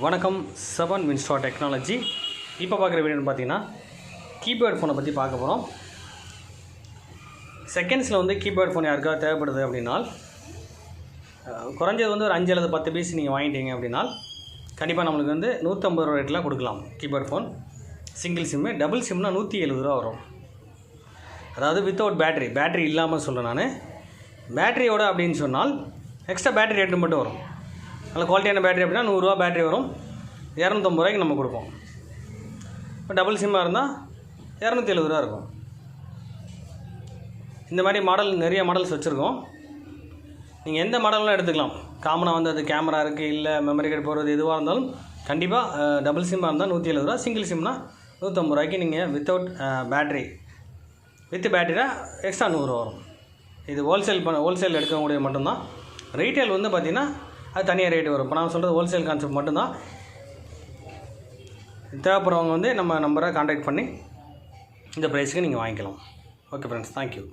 வணக்கம் seven மின்ஸ்டா technology. இப்போ பார்க்குற வீடியோன்னு பார்த்தீங்கன்னா கீபேட் ஃபோனை பற்றி பார்க்க போகிறோம் செகண்ட்ஸில் வந்து கீபேட் ஃபோன் யாருக்காவது தேவைப்படுது அப்படின்னா குறைஞ்சது வந்து ஒரு அஞ்சு அல்லது பத்து பீஸ் நீங்கள் வாங்கிட்டீங்க அப்படின்னா கண்டிப்பாக நம்மளுக்கு வந்து நூற்றம்பது ரூபா ரேட்டில் கொடுக்கலாம் keypad phone single sim double சிம்னால் நூற்றி எழுபது ரூபா வரும். அதாவது வித்தவுட் பேட்டரி பேட்டரி இல்லாமல் சொல்கிறேன் நான். பேட்டரியோட அப்படின்னு சொன்னால் எக்ஸ்ட்ரா பேட்டரி ரேட்டு மட்டும் வரும். நல்ல குவாலிட்டியான பேட்டரி அப்படின்னா நூறுரூவா பேட்டரி வரும். இரநூத்தம்பது ரூபாய்க்கு நம்ம கொடுப்போம். இப்போ டபுள் சிம்மாக இருந்தால் இரநூத்தி எழுபது ரூபா இருக்கும். இந்த மாதிரி மாடல் நிறைய மாடல்ஸ் வச்சுருக்கோம். நீங்கள் எந்த மாடல்லாம் எடுத்துக்கலாம். காமனாக வந்து அது கேமரா இருக்குது இல்லை மெமரி கார்டு போடுறது எதுவாக இருந்தாலும் கண்டிப்பாக டபுள் சிம்மாக இருந்தால் நூற்றி எழுபது ரூபா சிங்கிள் சிம்னா நூற்றம்பது ரூபாய்க்கு நீங்கள் வித்தவுட் பேட்டரி வித் பேட்டரினா எக்ஸ்ட்ரா நூறுரூவா வரும். இது ஹோல்சேல் பண்ண ஹோல்சேல் எடுக்கக்கூடிய மட்டும்தான். ரீட்டைல் வந்து பார்த்திங்கன்னா அது தனியாக ரேட் வரும். இப்போ நான் சொல்கிறது ஹோல்சேல் கான்செப்ட் மட்டும்தான். தேவைப்படுறவங்க வந்து நம்ம நம்பரை காண்டாக்ட் பண்ணி இந்த ப்ரைஸுக்கு நீங்கள் வாங்கிக்கலாம். Okay friends thank you